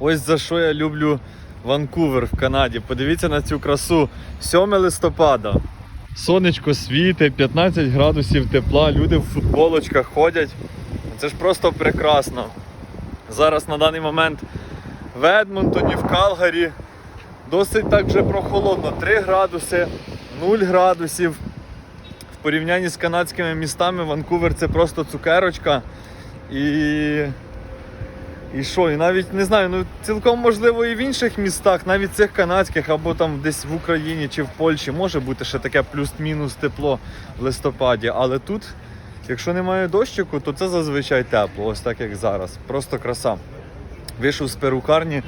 Ось за що я люблю Ванкувер в Канаді. Подивіться на цю красу. 7 листопада. Сонечко світить, 15 градусів тепла, люди в футболочках ходять. Це ж просто прекрасно. Зараз на даний момент в Едмонтоні, в Калгарі досить так вже прохолодно. 3 градуси, 0 градусів. В порівнянні з канадськими містами Ванкувер це просто цукерочка. І. І що? І навіть не знаю, ну цілком можливо і в інших містах, навіть цих канадських, або там десь в Україні чи в Польщі може бути ще таке плюс-мінус тепло в листопаді. Але тут, якщо немає дощику, то це зазвичай тепло, ось так як зараз. Просто краса. Вийшов з перукарні.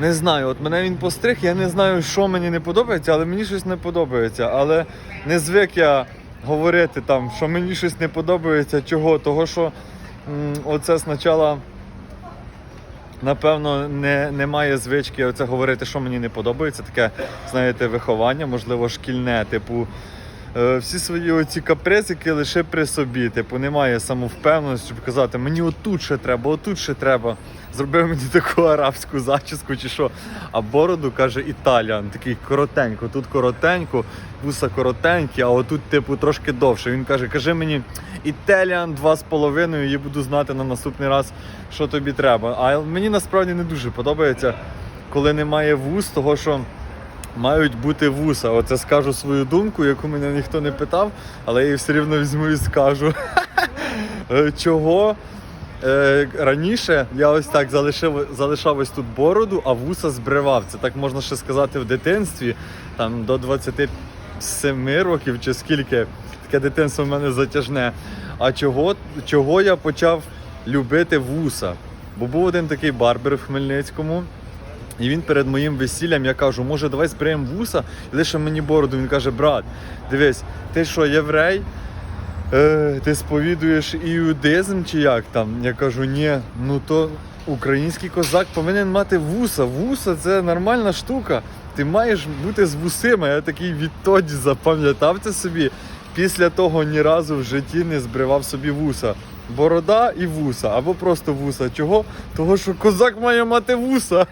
Не знаю, от мене він постриг, я не знаю, що мені не подобається, але мені щось не подобається. Але не звик я говорити там, що мені щось не подобається, чого. Того, що м, оце спочатку, напевно, не, немає звички оце говорити, що мені не подобається. Таке, знаєте, виховання, можливо, шкільне, типу. Е, Всі свої оці капризики лише при собі. Типу, немає самовпевненості, щоб казати, мені отут ще треба, отут ще треба. Зробив мені таку арабську зачіску чи що. А бороду каже Італіан, такий коротенько. Тут коротенько, вуса коротенькі, а отут, типу, трошки довше. Він каже, кажи мені Італіан половиною, і буду знати на наступний раз, що тобі треба. А мені насправді не дуже подобається, коли немає вуз, того що. Мають бути вуса. Оце скажу свою думку, яку мене ніхто не питав, але я її все рівно візьму і скажу. Чого е, раніше я ось так залишив, залишав ось тут бороду, а вуса збривав. Це так можна ще сказати в дитинстві, там до 27 років чи скільки. Таке дитинство в мене затяжне. А чого, чого я почав любити вуса? Бо був один такий барбер в Хмельницькому. І він перед моїм весіллям я кажу, може, давай зберемо вуса і лише мені бороду. Він каже, брат, дивись, ти що, єврей? Е, ти сповідуєш іудизм чи як там? Я кажу, ні, ну то український козак повинен мати вуса. Вуса це нормальна штука. Ти маєш бути з вусима. Я такий відтоді запам'ятав це собі. Після того ні разу в житті не збривав собі вуса. Борода і вуса, або просто вуса. Чого? Того, що козак має мати вуса.